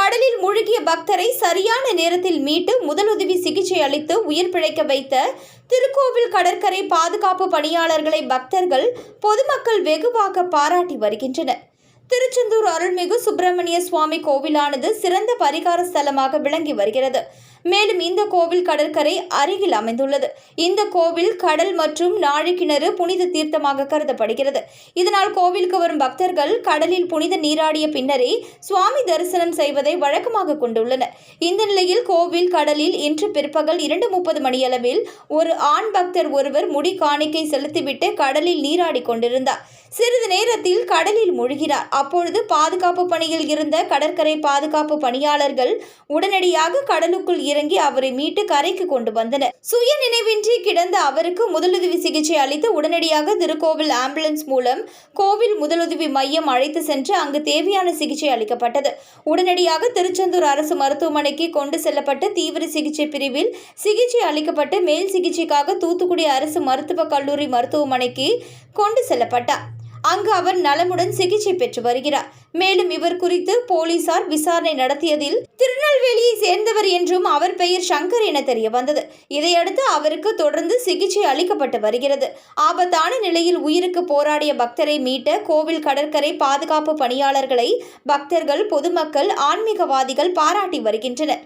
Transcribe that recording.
கடலில் மூழ்கிய பக்தரை சரியான நேரத்தில் மீட்டு முதலுதவி சிகிச்சை அளித்து உயிர் பிழைக்க வைத்த திருக்கோவில் கடற்கரை பாதுகாப்பு பணியாளர்களை பக்தர்கள் பொதுமக்கள் வெகுவாக பாராட்டி வருகின்றனர். திருச்செந்தூர் அருள்மிகு சுப்பிரமணிய சுவாமி கோவிலானது சிறந்த பரிகார ஸ்தலமாக விளங்கி வருகிறது. மேலும் இந்த கோவில் கடற்கரை அருகில் அமைந்துள்ளது. இந்த கோவில் கடல் மற்றும் நாழிக்கிணறு புனித தீர்த்தமாக கருதப்படுகிறது. இதனால் கோவிலுக்கு வரும் பக்தர்கள் கடலில் புனித நீராடிய பின்னரே சுவாமி தரிசனம் செய்வதை வழக்கமாக கொண்டுள்ளனர். இந்த நிலையில் கோவில் கடலில் இன்று பிற்பகல் இரண்டு முப்பது மணியளவில் ஒரு ஆண் பக்தர் ஒருவர் முடி காணிக்கை செலுத்திவிட்டு கடலில் நீராடி கொண்டிருந்தார். சிறிது நேரத்தில் கடலில் மூழ்கிறார். அப்பொழுது பாதுகாப்பு பணியில் இருந்த கடற்கரை பாதுகாப்பு பணியாளர்கள் உடனடியாக கடலுக்குள் இறங்கி அவரை மீட்டு கரைக்கு கொண்டு வந்தனர். சுய நினைவின்றி கிடந்த அவருக்கு முதலுதவி சிகிச்சை அளித்து உடனடியாக திருக்கோவில் ஆம்புலன்ஸ் மூலம் கோவில் முதலுதவி மையம் அழைத்து சென்று அங்கு தேவையான சிகிச்சை அளிக்கப்பட்டது. உடனடியாக திருச்செந்தூர் அரசு மருத்துவமனைக்கு கொண்டு செல்லப்பட்டு தீவிர சிகிச்சை பிரிவில் சிகிச்சை அளிக்கப்பட்டு மேல் சிகிச்சைக்காக தூத்துக்குடி அரசு மருத்துவக் கல்லூரி மருத்துவமனைக்கு கொண்டு செல்லப்பட்டார். அங்கு அவர் நலமுடன் சிகிச்சை பெற்று வருகிறார். மேலும் இவர் குறித்து போலீசார் விசாரணை நடத்தியதில் திருநெல்வேலியை சேர்ந்தவர் என்றும் அவர் பெயர் சங்கர் என தெரிய வந்தது. இதையடுத்து அவருக்கு தொடர்ந்து சிகிச்சை அளிக்கப்பட்டு வருகிறது. ஆபத்தான நிலையில் உயிருக்கு போராடிய பக்தரை மீட்ட கோவில் கடற்கரை பாதுகாப்பு பணியாளர்களை பக்தர்கள் பொதுமக்கள் ஆன்மீகவாதிகள் பாராட்டி வருகின்றனர்.